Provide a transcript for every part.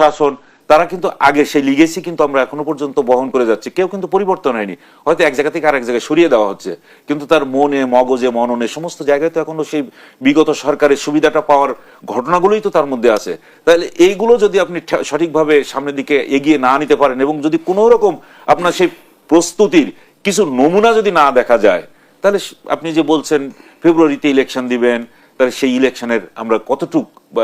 প্রশাসন, তারা কিন্তু আগে সেই লিগেসি কিন্তু আমরা এখনও পর্যন্ত বহন করে যাচ্ছি। কেউ কিন্তু পরিবর্তন হয়নি। হয়তো এক জায়গা থেকে আরেক জায়গায় সরিয়ে দেওয়া হচ্ছে। কিন্তু তার মনে, মগজে, মননে সমস্ত জায়গায় তো এখনও সেই বিগত সরকারের সুবিধাটা পাওয়ার ঘটনাগুলোই তো তার মধ্যে আছে। তাহলে এইগুলো যদি আপনি সঠিকভাবে সামনের দিকে এগিয়ে না নিতে পারেন এবং যদি কোনো রকম আপনার সেই প্রস্তুতির কিছু নমুনা যদি না দেখা যায়, তাহলে আপনি যে বলছেন ফেব্রুয়ারিতে ইলেকশন দিবেন তাহলে সেই ইলেকশনের আমরা কতটুক আহ,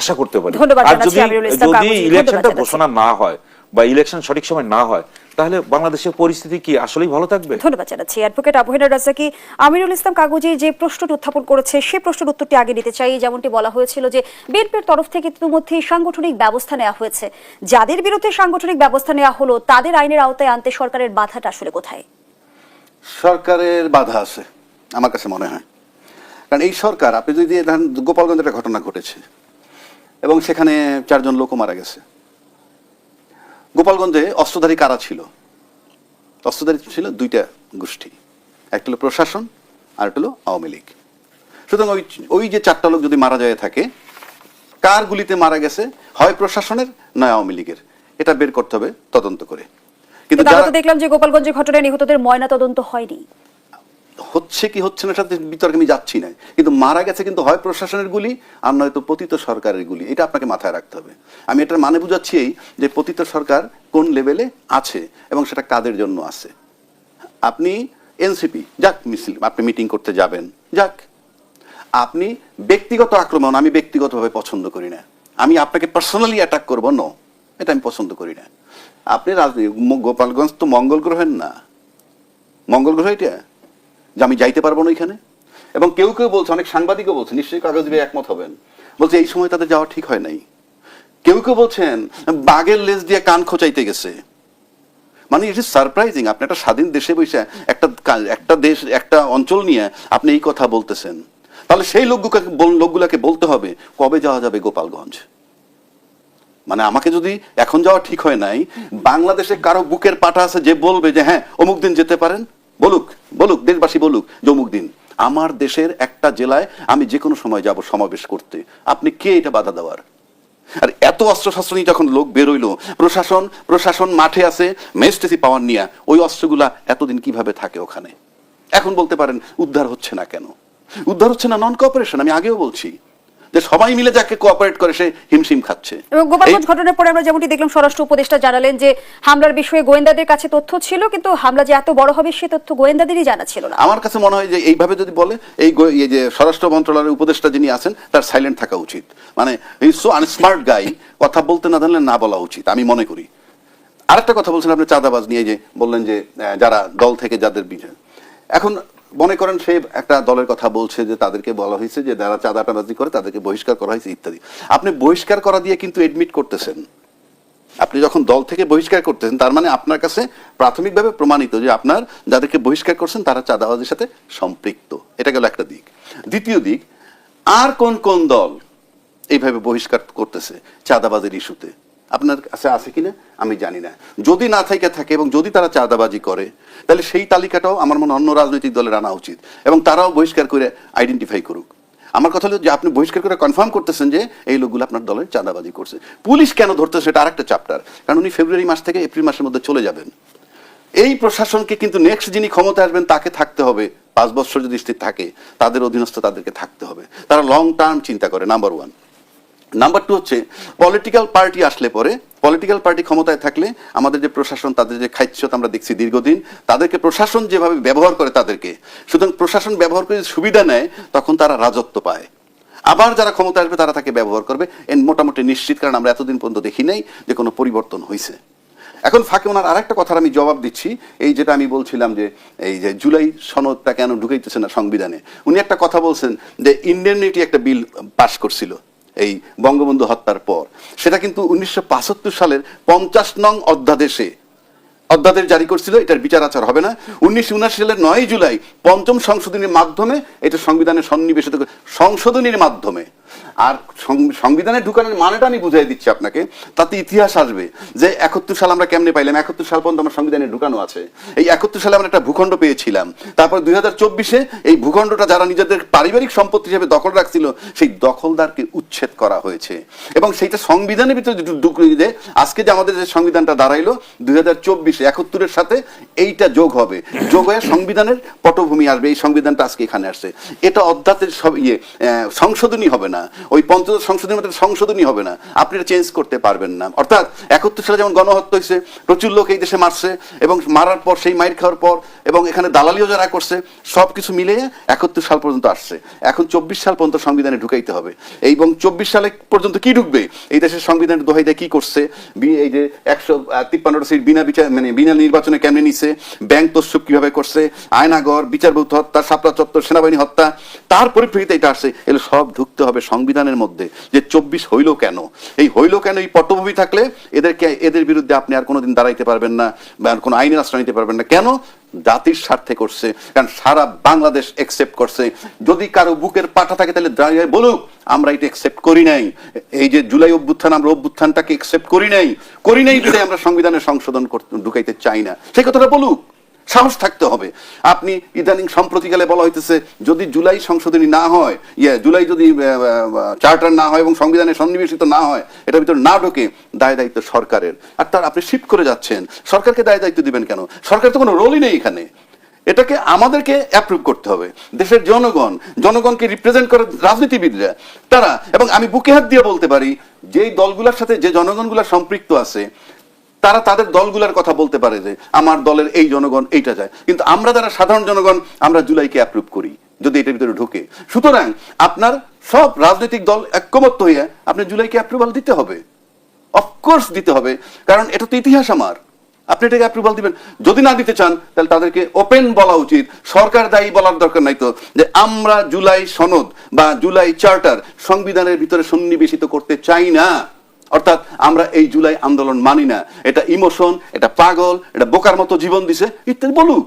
আশা করতে পারি। আর যদি যদি ইলেকশনটা ঘোষণা না হয় বা ইলেকশন সঠিক সময় না হয় তাহলে বাংলাদেশের পরিস্থিতি কি আসলেই ভালো থাকবে? ধন্যবাদ জানাচ্ছি। অ্যাডভোকেট আবহিনা রাজাকি আমিরুল ইসলাম কাগজে যে প্রশ্নটি উত্থাপন করেছে সেই প্রশ্নের উত্তরটি আগে নিতে চাই। যেমনটি বলা হয়েছিল যে বিএনপির তরফ থেকে ইতিমধ্যে সাংগঠনিক ব্যবস্থা নেওয়া হয়েছে। যাদের বিরুদ্ধে সাংগঠনিক ব্যবস্থা নেওয়া হলো তাদের আইনের আওতায় আনতে সরকারের বাধাটা আসলে কোথায়? সরকারের বাধা আছে আমার কাছে মনে হয়। কারণ এই সরকার আপনি যদি ধরেন গোপালগঞ্জে একটা ঘটনা ঘটেছে এবং সেখানে চারজন লোকও মারা গেছে। গোপালগঞ্জে অস্ত্রধারী কারা ছিল? অস্ত্রধারী ছিল দুইটা গোষ্ঠী একটা হলো প্রশাসন আর একটা হলো আওয়ামী লীগ। সুতরাং ওই ওই যে চারটা লোক যদি মারা যায় থাকে কার গুলিতে মারা গেছে? হয় প্রশাসনের নয় আওয়ামী লীগের। এটা বের করতে হবে তদন্ত করে। কিন্তু দেখলাম যে গোপালগঞ্জের ঘটনায় নিহতদের ময়না তদন্ত হয়নি। হচ্ছে কি হচ্ছে না, সাথে বিতর্কে আমি যাচ্ছি না। কিন্তু মারা গেছে কিন্তু হয় প্রশাসনের গুলি, আর নয়তো পতিত সরকারের গুলি। এটা আপনাকে মাথায় রাখতে হবে। আমি এটার মানে বুঝাচ্ছি এই যে পতিত সরকার কোন লেভেলে আছে এবং সেটা কাদের জন্য আছে। আপনি এনসিপি, যাক মিছিল, আপনি মিটিং করতে যাবেন, যাক। আপনি ব্যক্তিগত আক্রমণ আমি ব্যক্তিগতভাবে পছন্দ করি না। আমি আপনাকে পার্সোনালি অ্যাটাক করব ন এটা আমি পছন্দ করি না। আপনি রাজনীতি, গোপালগঞ্জ তো মঙ্গল গ্রহের না। মঙ্গল গ্রহ এটা? যে আমি যাইতে পারব না এখানে? এবং কেউ কেউ বলছে, অনেক সাংবাদিকও বলছে, নিশ্চয়ই কাগজ দিয়ে একমত হবেন। বলছে, এই সময় তাদের যাওয়া ঠিক হয় নাই। কেউ কেউ বলছেন, বাঘের লেজ দিয়ে কান খোঁচাইতে গেছে। মানে ইট ইজ সারপ্রাইজিং আপনি একটা স্বাধীন দেশে বসে, একটা একটা দেশ, একটা অঞ্চল নিয়ে আপনি এই কথা বলতেছেন। তাহলে সেই লোকগুলোকে লোকগুলাকে বলতে হবে, কবে যাওয়া যাবে গোপালগঞ্জ? মানে আমাকে যদি এখন যাওয়া ঠিক হয় নাই, বাংলাদেশে কারও বুকের পাটা আছে যে বলবে যে হ্যাঁ অমুক দিন যেতে পারেন? দেশবাসী বলুক, যমুক দিন, আমার দেশের একটা জেলায় আমি যে কোনো সময় যাব সমাবেশ করতে। আপনি কে এটা বাধা দেওয়ার? আর এত অস্ত্র শস্ত্র নিয়ে যখন লোক বেরোইল প্রশাসন প্রশাসন মাঠে আছে মেস্টেসি পাওয়ার নিয়ে, ওই অস্ত্রগুলা এতদিন কীভাবে থাকে ওখানে? এখন বলতে পারেন, উদ্ধার হচ্ছে না কেন? উদ্ধার হচ্ছে না নন কোঅপারেশন আমি আগেও বলছি। যে সবাই মিলে যাকে কোঅপারেট করে সে হিমশিম খাচ্ছে। এবং গোপালগঞ্জ ঘটনার পরে আমরা যেমনটি দেখলাম স্বরাষ্ট্র উপদেষ্টা জানালেন যে হামলার বিষয়ে গোয়েন্দাদের কাছে তথ্য ছিল কিন্তু হামলা যে এত বড় হবে সে তথ্য গোয়েন্দাদেরই জানা ছিল না। আমার কাছে মনে হয় যে এইভাবে যদি বলে এই যে স্বরাষ্ট্র মন্ত্রণালয়ের উপদেষ্টা যিনি আছেন তার সাইলেন্ট থাকা উচিত। মানে সো আনস্মার্ট গাই কথা বলতে না জানলে না বলা উচিত আমি মনে করি। আরেকটা কথা বলছেন আপনি চাঁদাবাজ নিয়ে যে বললেন যে যারা দল থেকে যাদের বিজয়। এখন মনে করেন সে একটা দলের কথা বলছে যে তাদেরকে বলা হয়েছে যে যারা চাঁদাটাবাজি করে তাদেরকে বহিষ্কার করা হয়েছে, ইত্যাদি। আপনি বহিষ্কার করা দিয়ে কিন্তু এডমিট করতেছেন। আপনি যখন দল থেকে বহিষ্কার করতেছেন, তার মানে আপনার কাছে প্রাথমিকভাবে প্রমাণিত যে আপনার যাদেরকে বহিষ্কার করছেন, তারা চাঁদাবাজির সাথে সম্পৃক্ত। এটা গেল একটা দিক। দ্বিতীয় দিক, আর কোন কোন দল এইভাবে বহিষ্কার করতেছে চাঁদাবাজির ইস্যুতে আপনার কাছে আছে কিনা, আমি জানি না। যদি না থেকে থাকে এবং যদি তারা চাঁদাবাজি করে, তাহলে সেই তালিকাটাও আমার মনে অন্য রাজনৈতিক দলের আনা উচিত এবং তারাও বহিষ্কার করে আইডেন্টিফাই করুক। আমার কথা হলো যে আপনি বহিষ্কার করে কনফার্ম করতেছেন যে এই লোকগুলো আপনার দলের চাঁদাবাজি করছে। পুলিশ কেন ধরতেছে সেটা আরেকটা চ্যাপ্টার কারণ উনি ফেব্রুয়ারি মাস থেকে এপ্রিল মাসের মধ্যে চলে যাবেন। এই প্রশাসনকে কিন্তু নেক্সট যিনি ক্ষমতা আসবেন, তাকে থাকতে হবে। পাঁচ বছর যদি স্থির থাকে, তাদের অধীনস্থ তাদেরকে থাকতে হবে। তারা লং টার্ম চিন্তা করে নাম্বার ওয়ান নাম্বার টু হচ্ছে পলিটিক্যাল পার্টি আসলে পরে পলিটিক্যাল পার্টি ক্ষমতায় থাকলে আমাদের যে প্রশাসন, তাদের যে খাইচ্যত আমরা দেখছি দীর্ঘদিন, তাদেরকে প্রশাসন যেভাবে ব্যবহার করে তাদেরকে, সুতরাং প্রশাসন ব্যবহার করে সুবিধা নেয়, তখন তারা রাজত্ব পায়। আবার যারা ক্ষমতা আসবে, তারা তাকে ব্যবহার করবে এর মোটামুটি নিশ্চিত, কারণ আমরা এতদিন পর্যন্ত দেখি নাই যে কোনো পরিবর্তন হয়েছে এখন ফাঁকে ওনার আরেকটা কথার আমি জবাব দিচ্ছি, এই যেটা আমি বলছিলাম যে, এই যে জুলাই সনদটা কেন ঢুকাইতেছে না সংবিধানে। উনি একটা কথা বলছেন যে, ইন্ডেমনিটি একটা বিল পাশ করছিল। এই বঙ্গবন্ধু হত্যার পর। সেটা কিন্তু উনিশশো সালের পঞ্চাশ নং অধ্যাদেশে। অধ্যাদেশ জারি করছিল, এটার বিচার আচার হবে না। উনিশশো উনাশি সালের নয় জুলাই পঞ্চম সংশোধনীর মাধ্যমে, এটা সংবিধানে সন্নিবেশিত সংশোধনীর মাধ্যমে আর সংবিধানে ঢুকানোর মানেটা আমি বুঝাই দিচ্ছি আপনাকে, তাতে ইতিহাস আসবে যে একাত্তর সাল আমরা কেমনে পাইলাম, একাত্তর সাল পর্যন্ত আমার সংবিধানে ঢুকানো আছে। এই একাত্তর সালে আমরা একটা ভূখণ্ড পেয়েছিলাম। তারপর দুই হাজার চব্বিশে এই ভূখণ্ডটা যারা নিজেদের পারিবারিক সম্পত্তি হিসেবে দখল রাখছিল, সেই দখলদারকে উচ্ছেদ করা হয়েছে। এবং সেইটা সংবিধানের ভিতরে ঢুকিয়ে যে আজকে যে আমাদের যে সংবিধানটা দাঁড়াইলো, দুই হাজার চব্বিশে একাত্তরের সাথে এইটা যোগ হবে। যোগ হয়ে সংবিধানের পটভূমি আসবে, এই সংবিধানটা আজকে এখানে আসছে। এটা অধ্যাতের সব ইয়ে সংশোধনী হবে না। ওই পঞ্চদশ সংশোধনীর মধ্যে সংশোধনী হবে না। আপনি এটা চেঞ্জ করতে পারবেন না। অর্থাৎ একাত্তর সালে যেমন গণহত্যা হয়েছে, প্রচুর লোক এই দেশে মারছে এবং মারার পর, সেই মাইর খাওয়ার পর এবং এখানে দালালিও যারা করছে সব কিছু মিলে একাত্তর সাল পর্যন্ত আসছে। এখন চব্বিশ সাল পর্যন্ত সংবিধানে ঢুকাইতে হবে। এবং চব্বিশ সালে পর্যন্ত কি ঢুকবে? এই দেশের সংবিধানের দোহাই দেয় কি করছে? এই যে একশো তিপ্পান্নটা সিট বিনা বিচার মানে বিনা নির্বাচনে কেমনে নিছে? ব্যাংক তস্যুপ কীভাবে করছে? আয়নাগর বিচারবুত হত্যা, সাপলা চত্বর, সেনাবাহিনী হত্যা, তার পরিপ্রেক্ষিতে এটা আসছে। এগুলো সব ঢুকতে হবে সংবিধানের মধ্যে যে চব্বিশ হইল কেন? এই হইল কেন? এই পটভূমি থাকলে এদেরকে, এদের বিরুদ্ধে আপনি আর কোনোদিন দাঁড়াইতে পারবেন না বা কোনো আইনের আশ্রয় নিতে পারবেন না। কেন? জাতির স্বার্থে করছে। কারণ সারা বাংলাদেশ একসেপ্ট করছে। যদি কারও বুকের পাঠা থাকে তাহলে দাঁড়িয়ে বলুক, আমরা এটা একসেপ্ট করি নাই। এই যে জুলাই অভ্যুত্থান, আমরা অভ্যুত্থানটাকে একসেপ্ট করি নাই। করি নাই বলে আমরা সংবিধানের সংশোধন করতে ঢুকাইতে চাই না। সেই কথাটা বলুক। সাহস থাকতে হবে। আপনি ইদানিং সম্প্রতিকালে বলা হইতেছে, যদি জুলাই সংশোধনী না হয় ইয়ে জুলাই যদি চার্টার না হয় এবং সংবিধানে সন্নিবেশিত না হয়, এটার ভিতর না ঢোকে, দায় দায়িত্ব সরকারের। আর তার আপনি শিফট করে যাচ্ছেন। সরকারকে দায় দায়িত্ব দিবেন কেন? সরকার তো কোনো রোলই নেই এখানে। এটাকে আমাদেরকে অ্যাপ্রুভ করতে হবে। দেশের জনগণ, জনগণকে রিপ্রেজেন্ট করে রাজনীতিবিদরা, তারা, এবং আমি বুকে হাত দিয়ে বলতে পারি, যেই দলগুলোর সাথে যে জনগণগুলো সম্পৃক্ত আছে তারা তাদের দলগুলোর কথা বলতে পারে যে আমার দলের এই জনগণ এইটা চায়। কিন্তু আমরা যারা সাধারণ জনগণ, আমরা জুলাইকে অ্যাপ্রুভ করি, যদি এটার ভিতরে ঢুকে। সুতরাং আপনার সব রাজনৈতিক দল ঐক্যমত্য হয়ে আপনি জুলাইকে অ্যাপ্রুভাল দিতে হবে। অফকোর্স দিতে হবে, কারণ এটা তো ইতিহাস আমার। আপনি এটাকে অ্যাপ্রুভাল দিবেন। যদি না দিতে চান, তাহলে তাদেরকে ওপেন বলা উচিত। সরকার দায়ী বলার দরকার নাই তো, যে আমরা জুলাই সনদ বা জুলাই চার্টার সংবিধানের ভিতরে সন্নিবেশিত করতে চাই না। অর্থাৎ আমরা এই জুলাই আন্দোলন মানি না। এটা ইমোশন এটা পাগল এটা বোকার মতো জীবন দিছে ইত্যাদি বলুক।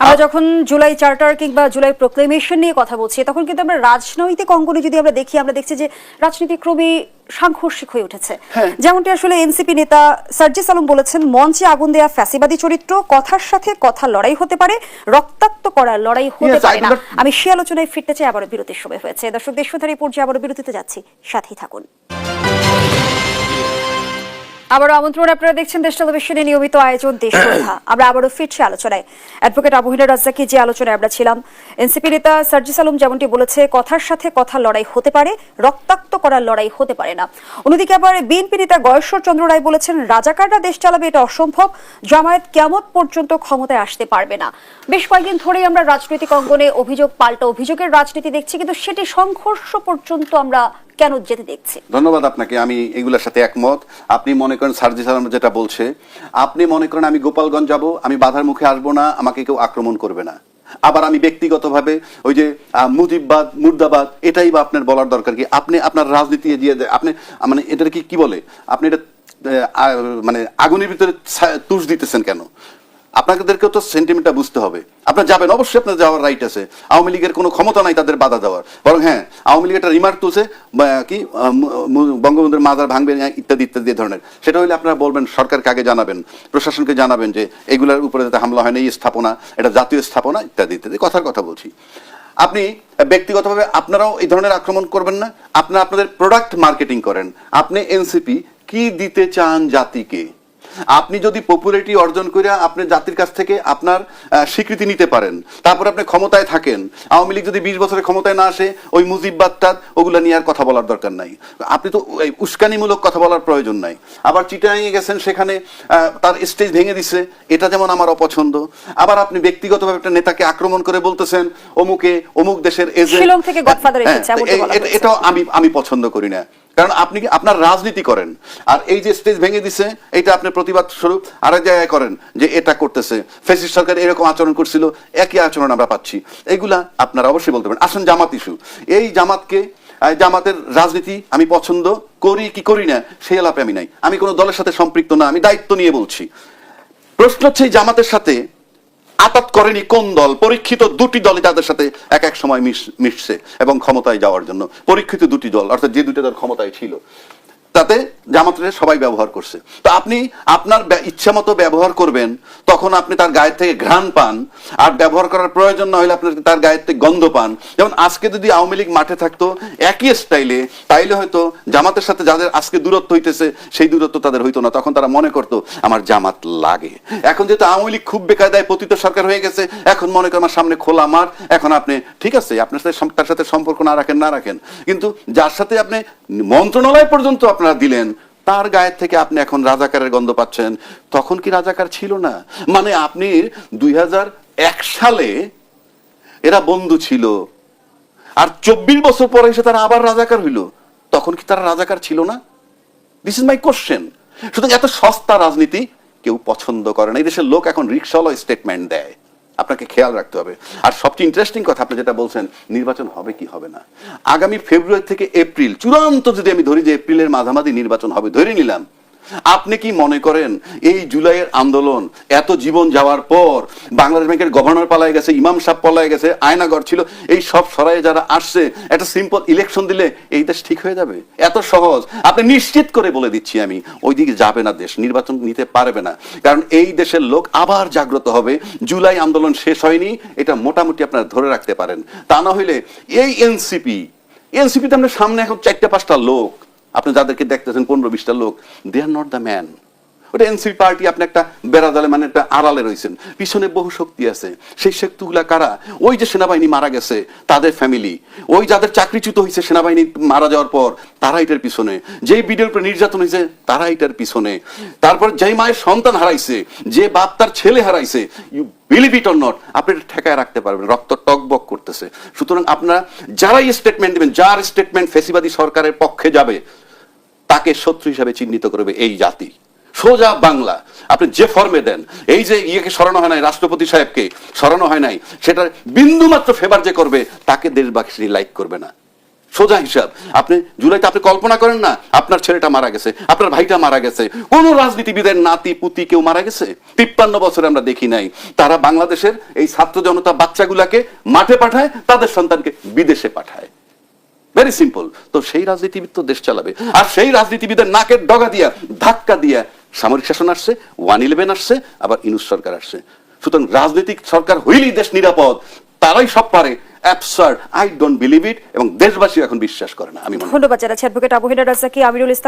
আমরা যখন জুলাই চার্টার কিংবা জুলাই প্রোক্লেমেশন নিয়ে কথা বলছি তখন কিন্তু আমরা রাজনৈতিক অঙ্গনে যদি আমরা দেখি আমরা দেখছি যে রাজনীতি ক্রমে সাংঘর্ষিক হয়ে উঠেছে। হ্যাঁ। যেমনটি আসলে এনসিপি নেতা সার্জিস আলম বলেছেন মঞ্চে আগুন দেয়া ফ্যাসিবাদী চরিত্র কথার সাথে কথা লড়াই হতে পারে রক্তাক্ত করার লড়াই হতে পারে না। আমি সে আলোচনায় ফিরতে চাই আবারও বিরতির সময় হয়েছে। দর্শক দেশধারী পর্যায়ে আবারও বিরতিতে যাচ্ছি। সাথেই থাকুন। আবারও আমন্ত্রণ আপনারা দেখছেন দেশ টেলিভিশনে নিয়মিত আয়োজন দেশ কথা। আমরা আবারও ফিরছি আলোচনায়। অ্যাডভোকেট আবহিনা রাজ্জাকি যে আলোচনায় আমরা ছিলাম এনসিপি নেতা সার্জিস আলম যেমনটি বলেছে কথার সাথে কথা লড়াই হতে পারে রক্তাক্ত করার লড়াই হতে পারে না। অন্যদিকে আবার বিএনপি নেতা গয়েশ্বর চন্দ্র রায় বলেছেন রাজাকাররা দেশ চালাবে এটা অসম্ভব। জামায়াত কেমত পর্যন্ত ক্ষমতায় আসতে পারবে না। বেশ কয়েকদিন ধরেই আমরা রাজনৈতিক অঙ্গনে অভিযোগ পাল্টা অভিযোগের রাজনীতি দেখছি কিন্তু সেটি সংঘর্ষ পর্যন্ত আমরা কেন যেতে দেখছি? ধন্যবাদ আপনাকে, আমি এগুলোর সাথে একমত। আপনি মনে করেন সার্জি সালাম যেটা বলছে, আপনি মনে করেন আমি গোপালগঞ্জ যাব, আমি বাধার মুখে আসব না, আমাকে কেউ আক্রমণ করবে না। আবার আমি ব্যক্তিগতভাবে ওই যে মুজিববাদ, মুর্দাবাদ, এটাই বা আপনার বলার দরকার কি? আপনি আপনার রাজনীতি দিয়ে আপনি মানে এটা কি কি বলে? আপনি এটা মানে আগুনের ভিতরে তুষ দিতেছেন কেন? আপনাদেরকেও তো সেন্টিমেন্টটা বুঝতে হবে। আপনার যাবেন অবশ্যই আপনার যাওয়ার রাইট আছে। আওয়ামী লীগের কোনো ক্ষমতা নাই তাদের বাধা দেওয়ার। বরং হ্যাঁ আওয়ামী লীগ একটা রিমার্ক তুলছে কি বঙ্গবন্ধুর মাজার ভাঙবে না, ইত্যাদি ইত্যাদি ধরনের। সেটা হলে আপনারা বলবেন সরকারকে আগে জানাবেন প্রশাসনকে জানাবেন যে এগুলোর উপরে যাতে হামলা হয় না এই স্থাপনা এটা জাতীয় স্থাপনা ইত্যাদি ইত্যাদি কথার কথা বলছি। আপনি ব্যক্তিগতভাবে আপনারাও এই ধরনের আক্রমণ করবেন না। আপনারা আপনাদের প্রোডাক্ট মার্কেটিং করেন। আপনি এনসিপি কি দিতে চান জাতিকে? আপনি যদি পপুলারিটি অর্জন করে আপনি জাতির কাছ থেকে আপনার স্বীকৃতি নিতে পারেন তারপর আপনি ক্ষমতায় থাকেন আওয়ামী লীগ যদি বিশ বছরের ক্ষমতায় না আসে ওই মুজিববাদটা ওগুলো নিয়ে আর কথা বলার দরকার নাই। আপনি তো এই উস্কানিমূলক কথা বলার প্রয়োজন নাই। আবার চিটাঙে গেছেন সেখানে তার স্টেজ ভেঙে দিছে এটা যেমন আমার অপছন্দ। আবার আপনি ব্যক্তিগতভাবে একটা নেতাকে আক্রমণ করে বলতেছেন অমুকে অমুক দেশের এজেন্ট এমনটা বলা হয়েছে। এটাও আমি আমি পছন্দ করি না। কারণ আপনি আপনার রাজনীতি করেন। আর এই যে স্টেজ ভেঙে দিছে এটা আপনি প্রতিবাদ স্বরূপ আরেক জায়গায় করেন যে এটা করতেছে। ফেসিস সরকার এরকম আচরণ করছিল, একই আচরণ আমরা পাচ্ছি। এগুলা আপনারা অবশ্যই বলতে পারেন। আসুন, জামাত ইস্যু। এই জামাতকে জামাতের রাজনীতি আমি পছন্দ করি কি করি না, সেই আলাপে আমি নাই। আমি কোনো দলের সাথে সম্পৃক্ত না, আমি দায়িত্ব নিয়ে বলছি। প্রশ্ন হচ্ছে এই জামাতের সাথে আপাত করেনি কোন দল? পরীক্ষিত দুটি দলই তাদের সাথে এক এক সময় মিশ- মিশছে এবং ক্ষমতায় যাওয়ার জন্য। পরীক্ষিত দুটি দল, অর্থাৎ যে দুটি দল ক্ষমতায় ছিল। তাতে জামাতের সবাই ব্যবহার করছে। তো আপনি আপনার ইচ্ছা মতো ব্যবহার করবেন, তখন আপনি তার গায়ের থেকে ঘ্রাণ পান, আর ব্যবহার করার প্রয়োজন না হলে আপনার তার গায়ের থেকে গন্ধ পান। যেমন আজকে যদি আওয়ামী লীগ মাঠে থাকতো, একই স্টাইলে তাইলে হয়তো জামাতের সাথে যাদের আজকে দূরত্ব হইতেছে, সেই দূরত্ব তাদের হইতো না। তখন তারা মনে করতো, আমার জামাত লাগে। এখন যেহেতু আওয়ামী লীগ খুব বেকায়দায় পতিত সরকার হয়ে গেছে, এখন মনে করেন আমার সামনে খোলা মাঠ, এখন আপনি, ঠিক আছে, আপনার সাথে তার সাথে সম্পর্ক না রাখেন না রাখেন। কিন্তু যার সাথে আপনি মন্ত্রণালয় পর্যন্ত আপনারা দিলেন, তার গায়ের থেকে আপনি এখন রাজাকারের গন্ধ পাচ্ছেন, তখন কি রাজাকার ছিল না? মানে আপনি দুই হাজার এক সালে এরা বন্ধু ছিল, আর চব্বিশ বছর পরে এসে তারা আবার রাজাকার হইল, তখন কি তারা রাজাকার ছিল না? দিস ইজ মাই কোশ্চেন সুতরাং এত সস্তা রাজনীতি কেউ পছন্দ করে না। এই দেশের লোক এখন রিক্সাওয়ালা স্টেটমেন্ট দেয়। আপনাকে খেয়াল রাখতে হবে। আর সবচেয়ে ইন্টারেস্টিং কথা, আপনি যেটা বলছেন, নির্বাচন হবে কি হবে না? আগামী ফেব্রুয়ারি থেকে এপ্রিল চূড়ান্ত যদি আমি ধরি যে এপ্রিলের মাঝামাঝি নির্বাচন হবে, ধরে নিলাম আপনি কি মনে করেন এই জুলাইয়ের আন্দোলন, এত জীবন যাওয়ার পর বাংলাদেশ ব্যাংকের গভর্নর পালায় গেছে, ইমাম সাহ পালায় গেছে আয়নাগর ছিল, এই সব সরাই যারা আসছে, একটা সিম্পল ইলেকশন দিলে এই দেশ ঠিক হয়ে যাবে? এত সহজ। আপনি নিশ্চিত করে বলে দিচ্ছি আমি, ওইদিকে যাবে না দেশ, নির্বাচন নিতে পারবে না। কারণ এই দেশের লোক আবার জাগ্রত হবে, জুলাই আন্দোলন শেষ হয়নি, এটা মোটামুটি আপনারা ধরে রাখতে পারেন। তা না হইলে এই এনসিপি এনসিপিতে আমরা সামনে এখন চারটা পাঁচটা লোক আপনি যাদেরকে দেখতেছেন পনেরো বিশটা লোক they are not the man ওটা এনসিপি পার্টি আপনি একটা বেড়াদালে মানে একটা আড়ালে রয়েছেন। পিছনে বহু শক্তি আছে। সেই শক্তিগুলা কারা? ওই যে সেনাবাহিনী মারা গেছে, তাদের ফ্যামিলি ওই যাদের চাকরিচ্যুত হয়েছে সেনাবাহিনী মারা যাওয়ার পর, তারা এটার পিছনে। যেই বিডিওর উপরে নির্যাতন হয়েছে তারা এটার পিছনে। তারপর যেই মায়ের সন্তান হারাইছে, যে বাপ তার ছেলে হারাইছে you believe it or not আপনি এটা ঠেকায় রাখতে পারবেন। রক্ত টকবক করতেছে। সুতরাং আপনারা যারাই স্টেটমেন্ট দেবেন, যার স্টেটমেন্ট ফেসিবাদী সরকারের পক্ষে যাবে, তাকে শত্রু হিসাবে চিহ্নিত করবে এই জাতি। সোজা বাংলা। আপনি যে ফর্মে দেন, এই যে ইয়েকে সরানো হয় নাই, রাষ্ট্রপতি সাহেবকে সরানো হয় নাই সেটা বিন্দু মাত্র ফেভার যে করবে, তাকে দেশবাসী লাইক করবে না। সোজা হিসাব। আপনি জুলাইতে আপনি কল্পনা করেন না, আপনার ছেলেটা মারা গেছে, আপনার ভাইটা মারা গেছে, কোন রাজনীতিবিদের নাতি, পুতি কেউ মারা গেছে? তিপ্পান্ন বছরে আমরা দেখি নাই। তারা বাংলাদেশের এই ছাত্র জনতা বাচ্চাগুলাকে মাঠে পাঠায়, তাদের সন্তানকে বিদেশে পাঠায়। ভেরি সিম্পল তো সেই রাজনীতিবিদ তো দেশ চালাবে। আর সেই রাজনীতিবিদের নাকের ডগা দিয়া, ধাক্কা দিয়া সামরিক শাসন আসছে, ওয়ান ইলেভেন আসছে, আবার ইনুস সরকার আসছে। সুতরাং রাজনৈতিক সরকার হইলেই দেশ নিরাপদ, তারাই সব পারে। আই ডোন্ট বিলিভ ইট এবং দেশবাসী এখন বিশ্বাস করে না, আমি। ধন্যবাদ জানাচ্ছি অ্যাডভোকেট আবু হেনা রাজাকি আমিরুল ইসলাম।